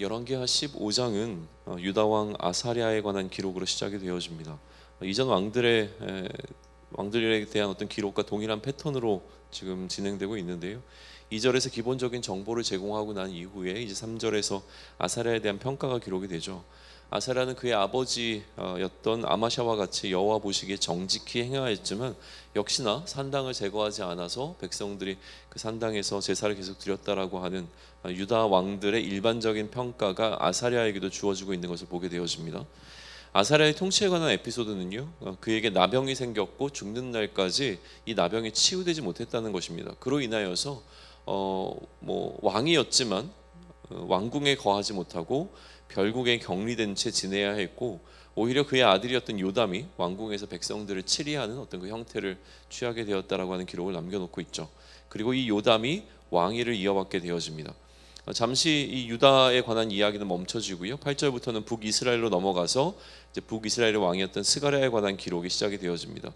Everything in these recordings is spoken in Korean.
열왕기하 15장은 어, 유다 왕 아사랴에 관한 기록으로 시작이 되어집니다. 어, 이전 왕들의 에, 왕들에 대한 어떤 기록과 동일한 패턴으로 지금 진행되고 있는데요. 2절에서 기본적인 정보를 제공하고 난 이후에 이제 3절에서 아사랴에 대한 평가가 기록이 되죠. 아사랴는 그의 아버지였던 아마샤와 같이 여호와 보시기에 정직히 행하였지만 역시나 산당을 제거하지 않아서 백성들이 그 산당에서 제사를 계속 드렸다라고 하는 유다 왕들의 일반적인 평가가 아사랴에게도 주어지고 있는 것을 보게 되어집니다. 아사랴의 통치에 관한 에피소드는요, 어, 그에게 나병이 생겼고 죽는 날까지 이 나병이 치유되지 못했다는 것입니다. 그로 인하여서 어, 뭐 왕이었지만 어, 왕궁에 거하지 못하고 결국에 격리된 채 지내야 했고 오히려 그의 아들이었던 요담이 왕궁에서 백성들을 치리하는 어떤 그 형태를 취하게 되었다라고 하는 기록을 남겨놓고 있죠. 그리고 이 요담이 왕위를 이어받게 되어집니다. 어, 잠시 이 유다에 관한 이야기는 멈춰지고요. 8절부터는 북이스라엘로 넘어가서 이제 북이스라엘의 왕이었던 스가랴에 관한 기록이 시작이 되어집니다.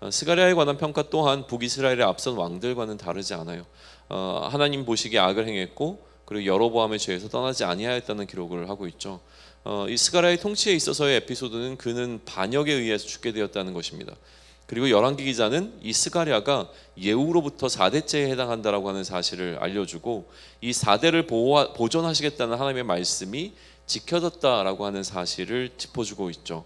어, 스가랴에 관한 평가 또한 북이스라엘의 앞선 왕들과는 다르지 않아요. 어, 하나님 보시기에 악을 행했고 그리고 여로보암의 죄에서 떠나지 아니하였다는 기록을 하고 있죠. 어, 이 스가랴의 통치에 있어서의 에피소드는 그는 반역에 의해서 죽게 되었다는 것입니다. 그리고 열왕기 기자는 이 스가랴가 예후로부터 4대째에 해당한다라고 하는 사실을 알려주고 이 4대를 보호, 보존하시겠다는 하나님의 말씀이 지켜졌다라고 하는 사실을 짚어주고 있죠.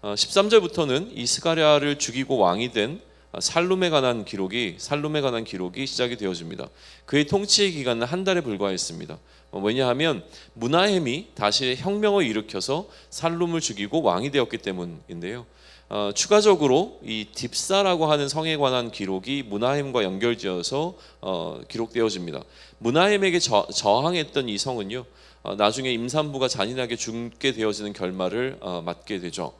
어, 13절부터는 이 스가랴를 죽이고 왕이 된 살룸에 관한 기록이 살룸에 관한 기록이 시작이 되어집니다. 그의 통치 기간은 한 달에 불과했습니다. 어, 왜냐하면 문하햄이 다시 혁명을 일으켜서 살룸을 죽이고 왕이 되었기 때문인데요. 어, 추가적으로 이 딥사라고 하는 성에 관한 기록이 문하햄과 연결지어서 어, 기록되어집니다. 문하햄에게 저, 저항했던 이 성은요, 어, 나중에 임산부가 잔인하게 죽게 되어지는 결말을 어, 맞게 되죠.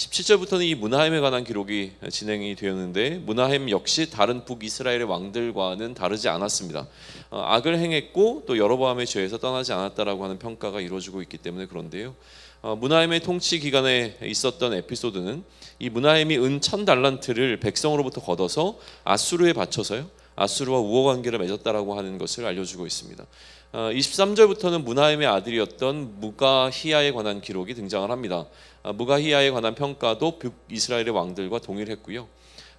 17절부터는 이 문하햄에 관한 기록이 진행이 되었는데 문하햄 역시 다른 북이스라엘의 왕들과는 다르지 않았습니다. 어, 악을 행했고 또 여로보암의 죄에서 떠나지 않았다라고 하는 평가가 이루어지고 있기 때문에 그런데요. 어, 문하햄의 통치 기간에 있었던 에피소드는 이 문하햄이 은천 달란트를 백성으로부터 걷어서 아수르에 바쳐서요. 아수르와 우호 관계를 맺었다라고 하는 것을 알려주고 있습니다. 23절부터는 어, 문하임의 아들이었던 무가히야에 관한 기록이 등장을 합니다. 어, 무가히야에 관한 평가도 북이스라엘의 왕들과 동일했고요.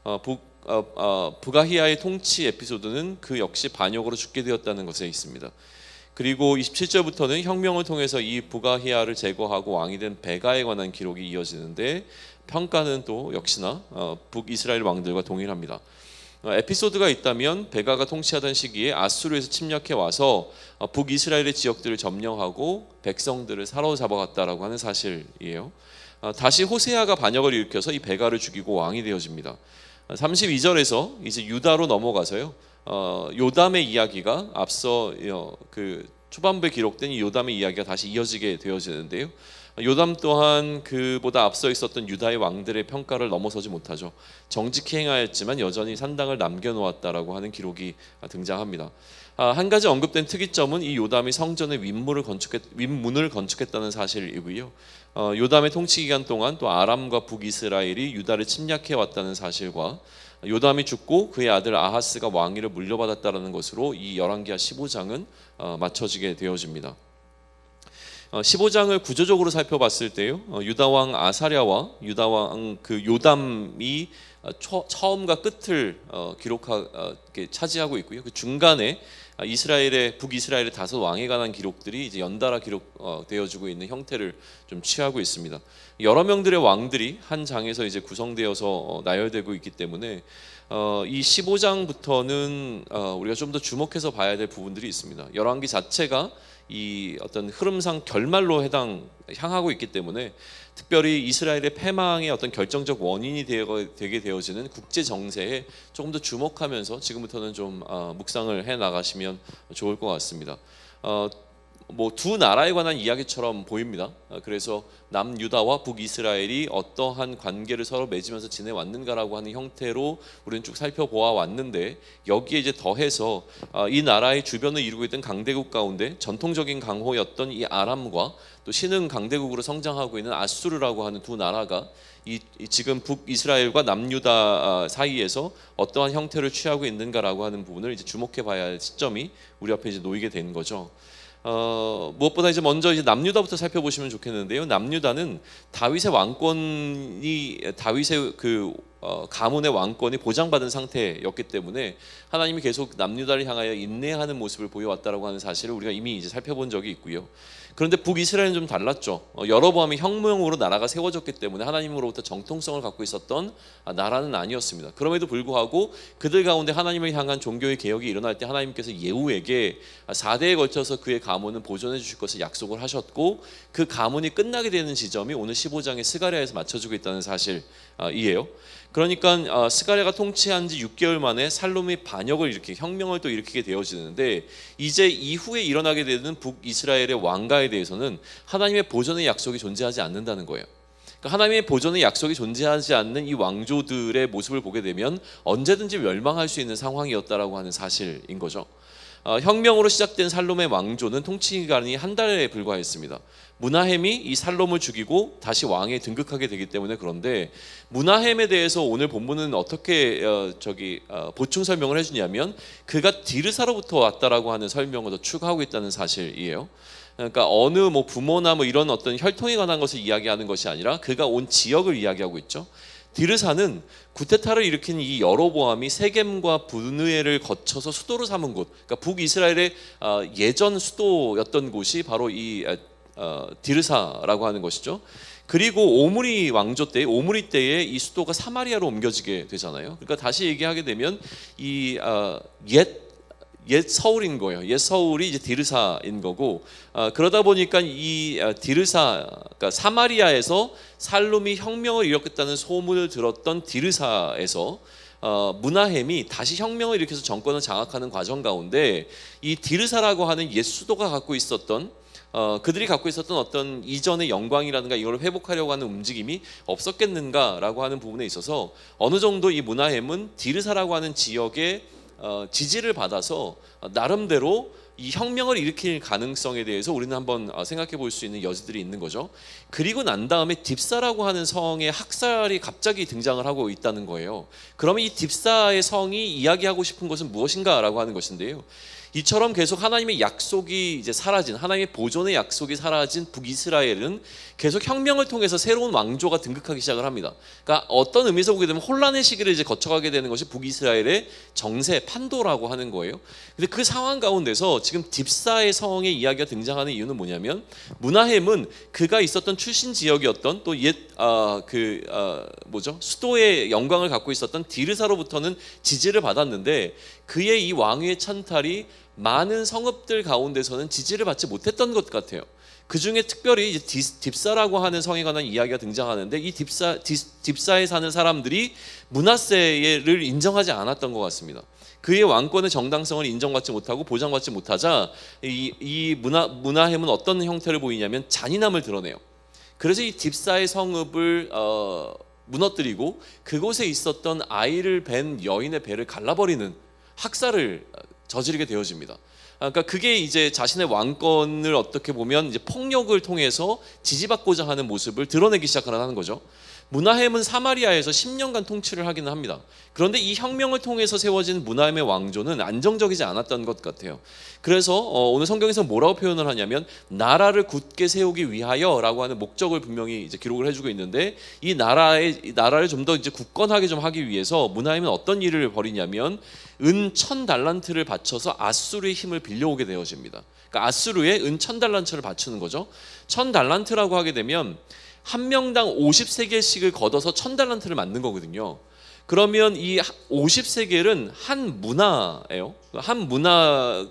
어, 북, 부가히야의 통치 에피소드는 그 역시 반역으로 죽게 되었다는 것에 있습니다. 그리고 27절부터는 혁명을 통해서 이 부가히야를 제거하고 왕이 된 베가에 관한 기록이 이어지는데 평가는 또 역시나 북이스라엘 왕들과 동일합니다. 어, 에피소드가 있다면 베가가 통치하던 시기에 아수르에서 침략해 와서 어, 북이스라엘의 지역들을 점령하고 백성들을 사로잡아갔다라고 하는 사실이에요. 어, 다시 호세아가 반역을 일으켜서 이 베가를 죽이고 왕이 되어집니다. 32절에서 이제 유다로 넘어가서요. 요담의 이야기가 앞서 그 초반부에 기록된 이 요담의 이야기가 다시 이어지게 되어지는데요. 요담 또한 그보다 앞서 있었던 유다의 왕들의 평가를 넘어서지 못하죠. 정직히 행하였지만 여전히 산당을 남겨놓았다라고 하는 기록이 등장합니다. 아, 한 가지 언급된 특이점은 이 요담이 성전의 윗문을 건축했 윗문을 건축했다는 사실이고요. 어, 요담의 통치 기간 동안 또 아람과 북이스라엘이 유다를 침략해 왔다는 사실과 요담이 죽고 그의 아들 아하스가 왕위를 물려받았다는 것으로 이 열왕기하 15장은 어, 맞춰지게 되어집니다. 15장을 어, 구조적으로 살펴봤을 때요. 어, 유다 왕 아사랴와 유다 왕 그 요담이 초, 처음과 끝을 기록하 차지하고 있고요. 그 중간에 이스라엘의 북이스라엘의 다섯 왕에 관한 기록들이 이제 연달아 기록되어지고 있는 형태를 좀 취하고 있습니다. 여러 명들의 왕들이 한 장에서 이제 구성되어서 나열되고 있기 때문에 이 15장부터는 우리가 좀 더 주목해서 봐야 될 부분들이 있습니다. 열왕기 자체가 이 어떤 흐름상 결말로 해당 향하고 있기 때문에 특별히 이스라엘의 패망의 어떤 결정적 원인이 되게 되어지는 국제 정세에 조금 더 주목하면서 지금부터는 좀 어, 묵상을 해 나가시면 좋을 것 같습니다. 어, 뭐 두 나라에 관한 이야기처럼 보입니다. 어, 그래서 남유다와 북이스라엘이 어떠한 관계를 서로 맺으면서 지내왔는가라고 하는 형태로 우리는 쭉 살펴보아 왔는데 여기에 이제 더해서 어, 이 나라의 주변을 이루고 있던 강대국 가운데 전통적인 강호였던 이 아람과 또 신흥 강대국으로 성장하고 있는 아수르라고 하는 두 나라가 이, 지금 북이스라엘과 남유다 아, 사이에서 어떠한 형태를 취하고 있는가라고 하는 부분을 이제 주목해 봐야 할 시점이 우리 앞에 이제 놓이게 된 거죠. 어, 무엇보다 이제 먼저 이제 남유다부터 살펴보시면 좋겠는데요. 남유다는 다윗의 왕권이 다윗의 그 어, 가문의 왕권이 보장받은 상태였기 때문에 하나님이 계속 남유다를 향하여 인내하는 모습을 보여왔다라고 하는 사실을 우리가 이미 이제 살펴본 적이 있고요. 그런데 북이스라엘은 좀 달랐죠. 어, 여로보암이 혁명으로 나라가 세워졌기 때문에 하나님으로부터 정통성을 갖고 있었던 아, 나라는 아니었습니다. 그럼에도 불구하고 그들 가운데 하나님을 향한 종교의 개혁이 일어날 때 하나님께서 예후에게 4대에 걸쳐서 그의 가문은 보존해 주실 것을 약속을 하셨고 그 가문이 끝나게 되는 지점이 오늘 15장의 스가랴에서 맞춰지고 있다는 사실이에요. 그러니까 어, 스가랴가 통치한 지 6개월 만에 살롬이 반역을 일으키 혁명을 또 일으키게 되어지는데 이제 이후에 일어나게 되는 북이스라엘의 왕가에 대해서는 하나님의 보존의 약속이 존재하지 않는다는 거예요. 그러니까 하나님의 보존의 약속이 존재하지 않는 이 왕조들의 모습을 보게 되면 언제든지 멸망할 수 있는 상황이었다라고 하는 사실인 거죠. 어, 혁명으로 시작된 살롬의 왕조는 통치 기간이 한 달에 불과했습니다. 문하햄이 이 살롬을 죽이고 다시 왕에 등극하게 되기 때문에 그런데 문하햄에 대해서 오늘 본문은 어떻게 어, 저기 어, 보충 설명을 해주냐면 그가 디르사로부터 왔다라고 하는 설명을 더 추가하고 있다는 사실이에요. 그러니까 어느 뭐 부모나 뭐 이런 어떤 혈통에 관한 것을 이야기하는 것이 아니라 그가 온 지역을 이야기하고 있죠. 디르사는 구테타를 일으킨 이 여로보암이 세겜과 분우엘을 거쳐서 수도로 삼은 곳, 그러니까 북이스라엘의 어, 예전 수도였던 곳이 바로 이 어, 디르사라고 하는 것이죠. 그리고 오므리 왕조 때, 오므리 때에 이 수도가 사마리아로 옮겨지게 되잖아요. 그러니까 다시 얘기하게 되면 이옛 옛 서울인 거예요. 옛 서울이 이제 디르사인 거고 어, 그러다 보니까 이 어, 디르사 그러니까 사마리아에서 살롬이 혁명을 일으켰다는 소문을 들었던 디르사에서 어, 문하햄이 다시 혁명을 일으켜서 정권을 장악하는 과정 가운데 이 디르사라고 하는 옛 수도가 갖고 있었던 어, 그들이 갖고 있었던 어떤 이전의 영광이라든가 이걸 회복하려고 하는 움직임이 없었겠는가라고 하는 부분에 있어서 어느 정도 이 문하햄은 디르사라고 하는 지역의 어, 지지를 받아서 나름대로 이 혁명을 일으킬 가능성에 대해서 우리는 한번 어, 생각해 볼 수 있는 여지들이 있는 거죠. 그리고 난 다음에 딥사라고 하는 성의 학살이 갑자기 등장을 하고 있다는 거예요. 그러면 이 딥사의 성이 이야기하고 싶은 것은 무엇인가라고 하는 것인데요. 이처럼 계속 하나님의 약속이 이제 사라진 하나님의 보존의 약속이 사라진 북이스라엘은 계속 혁명을 통해서 새로운 왕조가 등극하기 시작을 합니다. 그러니까 어떤 의미에서 보게 되면 혼란의 시기를 이제 거쳐가게 되는 것이 북이스라엘의 정세 판도라고 하는 거예요. 근데 그 상황 가운데서 지금 딥사의 성의 이야기가 등장하는 이유는 뭐냐면 문하햄은 그가 있었던 출신 지역이었던 또옛아그 아, 뭐죠 수도의 영광을 갖고 있었던 디르사로부터는 지지를 받았는데 그의 이 왕위의 찬탈이 많은 성읍들 가운데서는 지지를 받지 못했던 것 같아요. 그 중에 특별히 딥사라고 하는 성에 관한 이야기가 등장하는데 이 딥사 딥사에 사는 사람들이 문하세를 인정하지 않았던 것 같습니다. 그의 왕권의 정당성을 인정받지 못하고 보장받지 못하자 이, 이 문하 문하햄은 어떤 형태를 보이냐면 잔인함을 드러내요. 그래서 이 딥사의 성읍을 어, 무너뜨리고 그곳에 있었던 아이를 뵌 여인의 배를 갈라버리는 학살을 저지르게 되어집니다. 그러니까 그게 이제 자신의 왕권을 어떻게 보면 이제 폭력을 통해서 지지받고자 하는 모습을 드러내기 시작하는 거죠. 문하햄은 사마리아에서 10년간 통치를 하기는 합니다. 그런데 이 혁명을 통해서 세워진 문하햄의 왕조는 안정적이지 않았던 것 같아요. 그래서 어, 오늘 성경에서 뭐라고 표현을 하냐면 나라를 굳게 세우기 위하여라고 하는 목적을 분명히 이제 기록을 해주고 있는데 이 나라의 이 나라를 좀 더 이제 굳건하게 좀 하기 위해서 문하햄은 어떤 일을 벌이냐면 은 천 달란트를 바쳐서 아수르의 힘을 빌려오게 되어집니다. 그러니까 아수르에 은 천 달란트를 바치는 거죠. 천 달란트라고 하게 되면 한 명당 50세겔씩을 걷어서 천 달란트를 만든 거거든요. 그러면 이 50세겔은 한 문화예요. 한 문화가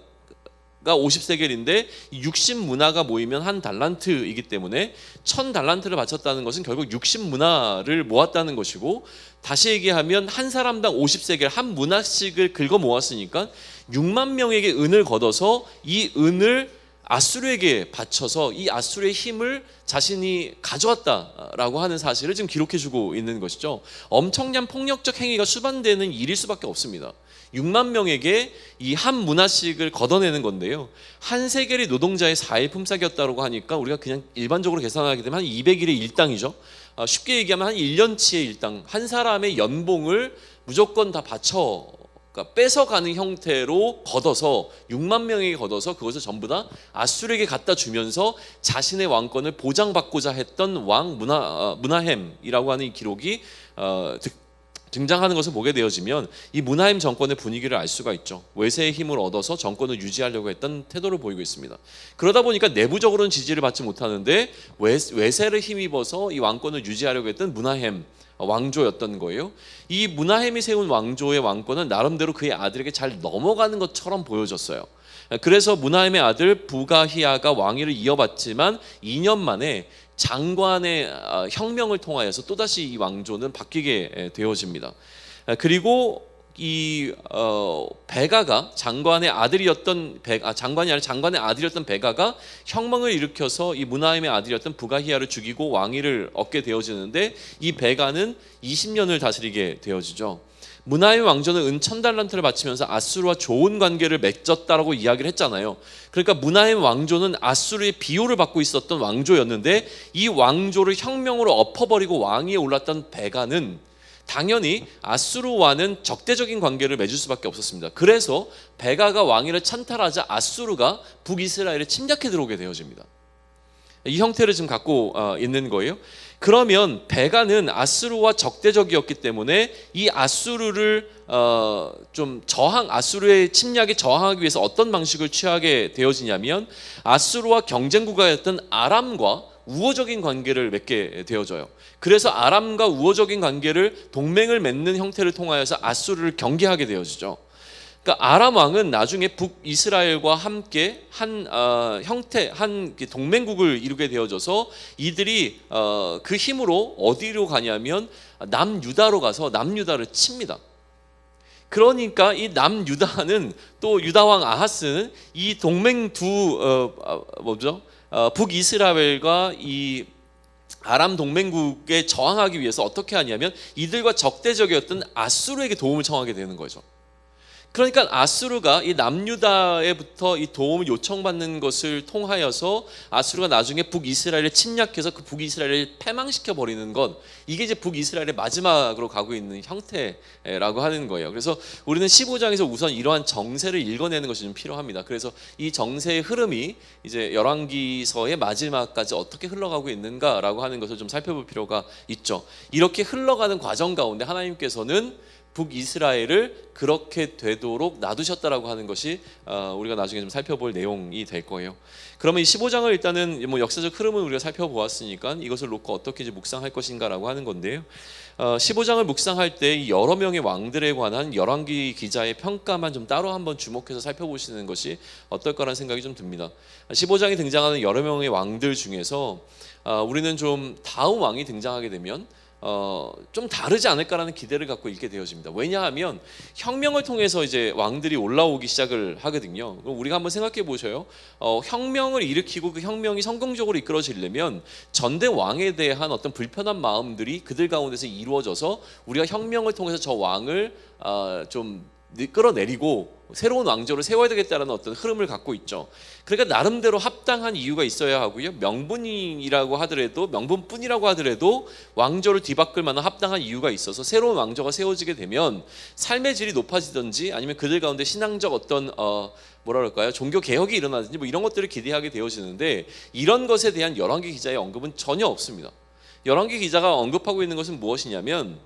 50세겔인데 60문화가 모이면 한 달란트이기 때문에 천 달란트를 바쳤다는 것은 결국 60문화를 모았다는 것이고 다시 얘기하면 한 사람당 50세겔 한 문화씩을 긁어 모았으니까 6만 명에게 은을 걷어서 이 은을 아수르에게 바쳐서 이 아수르의 힘을 자신이 가져왔다라고 하는 사실을 지금 기록해주고 있는 것이죠. 엄청난 폭력적 행위가 수반되는 일일 수밖에 없습니다. 6만 명에게 이 한 문화씩을 걷어내는 건데요. 한 세겔이 노동자의 4일 품삯이었다고 하니까 우리가 그냥 일반적으로 계산하게 되면 한 200일의 일당이죠. 어, 쉽게 얘기하면 한 1년치의 일당, 한 사람의 연봉을 무조건 다 바쳐 그러니까 뺏어가는 형태로 걷어서 6만 명에게 걷어서 그것을 전부 다 아수르에게 갖다 주면서 자신의 왕권을 보장받고자 했던 왕 문하 어, 문하햄이라고 하는 이 기록이 어, 득- 등장하는 것을 보게 되어지면 이 문하임 정권의 분위기를 알 수가 있죠. 외세의 힘을 얻어서 정권을 유지하려고 했던 태도를 보이고 있습니다. 그러다 보니까 내부적으로는 지지를 받지 못하는데 외, 외세를 힘입어서 이 왕권을 유지하려고 했던 문하햄 왕조였던 거예요. 이 문하햄이 세운 왕조의 왕권은 나름대로 그의 아들에게 잘 넘어가는 것처럼 보여졌어요. 그래서 문하임의 아들 부가히야가 왕위를 이어받지만 2년 만에 장관의 아, 혁명을 통하여서 또다시 이 왕조는 바뀌게 에, 되어집니다. 아, 그리고 이 어, 베가가 장관의 아들이었던 베, 아, 장관이 아니라 장관의 아들이었던 베가가 혁명을 일으켜서 이 문하임의 아들이었던 부가히야를 죽이고 왕위를 얻게 되어지는데 이 베가는 20년을 다스리게 되어지죠. 문하임 왕조는 은 천 달란트를 바치면서 아수르와 좋은 관계를 맺었다라고 이야기를 했잖아요. 그러니까 문하임 왕조는 아수르의 비호를 받고 있었던 왕조였는데 이 왕조를 혁명으로 엎어버리고 왕위에 올랐던 베가는 당연히 아수르와는 적대적인 관계를 맺을 수밖에 없었습니다. 그래서 베가가 왕위를 찬탈하자 아수르가 북이스라엘에 침략해 들어오게 되어집니다. 이 형태를 지금 갖고 어, 있는 거예요. 그러면 베가는 아수르와 적대적이었기 때문에 이 아수르를 어, 좀 저항 아수르의 침략에 저항하기 위해서 어떤 방식을 취하게 되어지냐면 아수르와 경쟁 국가였던 아람과 우호적인 관계를 맺게 되어져요. 그래서 아람과 우호적인 관계를 동맹을 맺는 형태를 통하여서 아수르를 경계하게 되어지죠. 그러니까 아람 왕은 나중에 북이스라엘과 함께 한 어, 형태 한 동맹국을 이루게 되어져서 이들이 어, 그 힘으로 어디로 가냐면 남유다로 가서 남유다를 칩니다. 그러니까 이 남유다는 또 유다 왕 아하스는 이 동맹 두 어, 어, 뭐죠? 어, 북이스라엘과 이 아람 동맹국에 저항하기 위해서 어떻게 하냐면 이들과 적대적이었던 아수르에게 도움을 청하게 되는 거죠. 그러니까 아수르가 이 남유다에부터 이 도움을 요청받는 것을 통하여서 아수르가 나중에 북이스라엘을 침략해서 그 북이스라엘을 패망시켜 버리는 것 이게 이제 북이스라엘의 마지막으로 가고 있는 형태라고 하는 거예요. 그래서 우리는 15장에서 우선 이러한 정세를 읽어내는 것이 좀 필요합니다. 그래서 이 정세의 흐름이 이제 열왕기서의 마지막까지 어떻게 흘러가고 있는가라고 하는 것을 좀 살펴볼 필요가 있죠. 이렇게 흘러가는 과정 가운데 하나님께서는 북이스라엘을 그렇게 되도록 놔두셨다라고 하는 것이 어, 우리가 나중에 좀 살펴볼 내용이 될 거예요. 그러면 이 15장을 일단은 뭐 역사적 흐름을 우리가 살펴보았으니까 이것을 놓고 어떻게 이제 묵상할 것인가라고 하는 건데요. 어, 15장을 묵상할 때이 여러 명의 왕들에 관한 열왕기 기자의 평가만 좀 따로 한번 주목해서 살펴보시는 것이 어떨까라는 생각이 좀 듭니다. 15장에 등장하는 여러 명의 왕들 중에서 어, 우리는 좀 다음 왕이 등장하게 되면 어, 좀 다르지 않을까라는 기대를 갖고 읽게 되어집니다. 왜냐하면 혁명을 통해서 이제 왕들이 올라오기 시작을 하거든요. 그럼 우리가 한번 생각해 보셔요. 어, 혁명을 일으키고 그 혁명이 성공적으로 이끌어지려면 전대 왕에 대한 어떤 불편한 마음들이 그들 가운데서 이루어져서 우리가 혁명을 통해서 저 왕을 어, 좀 끌어내리고 새로운 왕조를 세워야 되겠다라는 어떤 흐름을 갖고 있죠. 그러니까 나름대로 합당한 이유가 있어야 하고요. 명분이라고 하더라도 명분뿐이라고 하더라도 왕조를 뒤바꿀 만한 합당한 이유가 있어서 새로운 왕조가 세워지게 되면 삶의 질이 높아지든지 아니면 그들 가운데 신앙적 어떤 어 뭐라 그럴까요? 종교 개혁이 일어나든지 뭐 이런 것들을 기대하게 되어지는데 이런 것에 대한 열왕기 기자의 언급은 전혀 없습니다. 열왕기 기자가 언급하고 있는 것은 무엇이냐면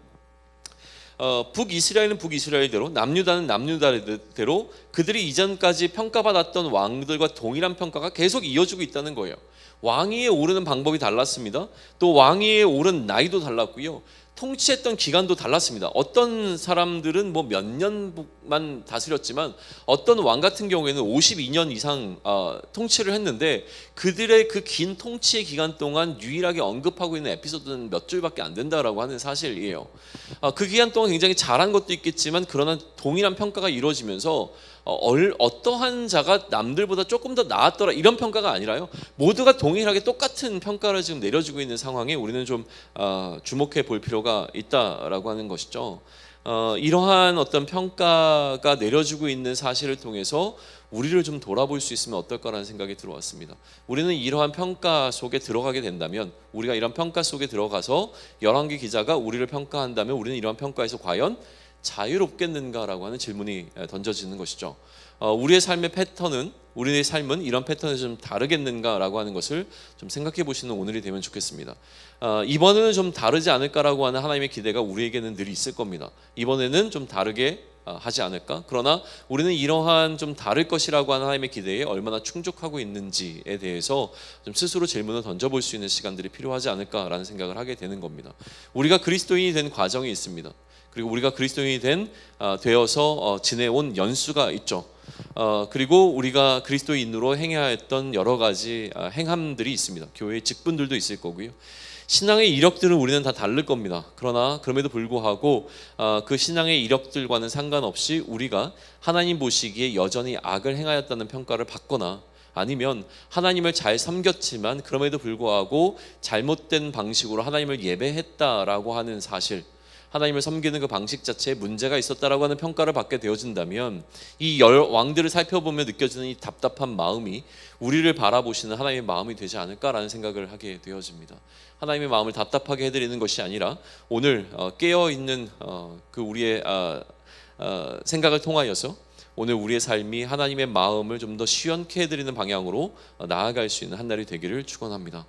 어, 북이스라엘은 북이스라엘대로 남유다는 남유다대로 그들이 이전까지 평가받았던 왕들과 동일한 평가가 계속 이어지고 있다는 거예요. 왕위에 오르는 방법이 달랐습니다. 또 왕위에 오른 나이도 달랐고요. 통치했던 기간도 달랐습니다. 어떤 사람들은 뭐 몇 년만 다스렸지만 어떤 왕 같은 경우에는 52년 이상 어, 통치를 했는데 그들의 그 긴 통치의 기간 동안 유일하게 언급하고 있는 에피소드는 몇 줄밖에 안 된다라고 하는 사실이에요. 어, 그 기간 동안 굉장히 잘한 것도 있겠지만 그러나 동일한 평가가 이루어지면서 어, 얼, 어떠한 자가 남들보다 조금 더 나았더라 이런 평가가 아니라요. 모두가 동일하게 똑같은 평가를 지금 내려주고 있는 상황에 우리는 좀 어, 주목해 볼 필요가 있다라고 하는 것이죠. 어, 이러한 어떤 평가가 내려주고 있는 사실을 통해서 우리를 좀 돌아볼 수 있으면 어떨까라는 생각이 들어왔습니다. 우리는 이러한 평가 속에 들어가게 된다면 우리가 이런 평가 속에 들어가서 열왕기 기자가 우리를 평가한다면 우리는 이러한 평가에서 과연 자유롭겠는가라고 하는 질문이 에, 던져지는 것이죠. 어, 우리의 삶의 패턴은 우리의 삶은 이런 패턴에서 좀 다르겠는가라고 하는 것을 좀 생각해 보시는 오늘이 되면 좋겠습니다. 어, 이번에는 좀 다르지 않을까라고 하는 하나님의 기대가 우리에게는 늘 있을 겁니다. 이번에는 좀 다르게 어, 하지 않을까? 그러나 우리는 이러한 좀 다를 것이라고 하는 하나님의 기대에 얼마나 충족하고 있는지에 대해서 좀 스스로 질문을 던져볼 수 있는 시간들이 필요하지 않을까라는 생각을 하게 되는 겁니다. 우리가 그리스도인이 된 과정이 있습니다. 그리고 우리가 그리스도인이 된 어, 되어서 어, 지내온 연수가 있죠. 어, 그리고 우리가 그리스도인으로 행해야 했던 여러 가지 어, 행함들이 있습니다. 교회의 직분들도 있을 거고요. 신앙의 이력들은 우리는 다 다를 겁니다. 그러나 그럼에도 불구하고 어, 그 신앙의 이력들과는 상관없이 우리가 하나님 보시기에 여전히 악을 행하였다는 평가를 받거나 아니면 하나님을 잘 섬겼지만 그럼에도 불구하고 잘못된 방식으로 하나님을 예배했다라고 하는 사실 하나님을 섬기는 그 방식 자체에 문제가 있었다라고 하는 평가를 받게 되어진다면 이 열 왕들을 살펴보며 느껴지는 이 답답한 마음이 우리를 바라보시는 하나님의 마음이 되지 않을까라는 생각을 하게 되어집니다. 하나님의 마음을 답답하게 해드리는 것이 아니라 오늘 어, 깨어 있는 어, 그 우리의 아, 어, 생각을 통하여서 오늘 우리의 삶이 하나님의 마음을 좀 더 시원케 해드리는 방향으로 어, 나아갈 수 있는 한 날이 되기를 축원합니다.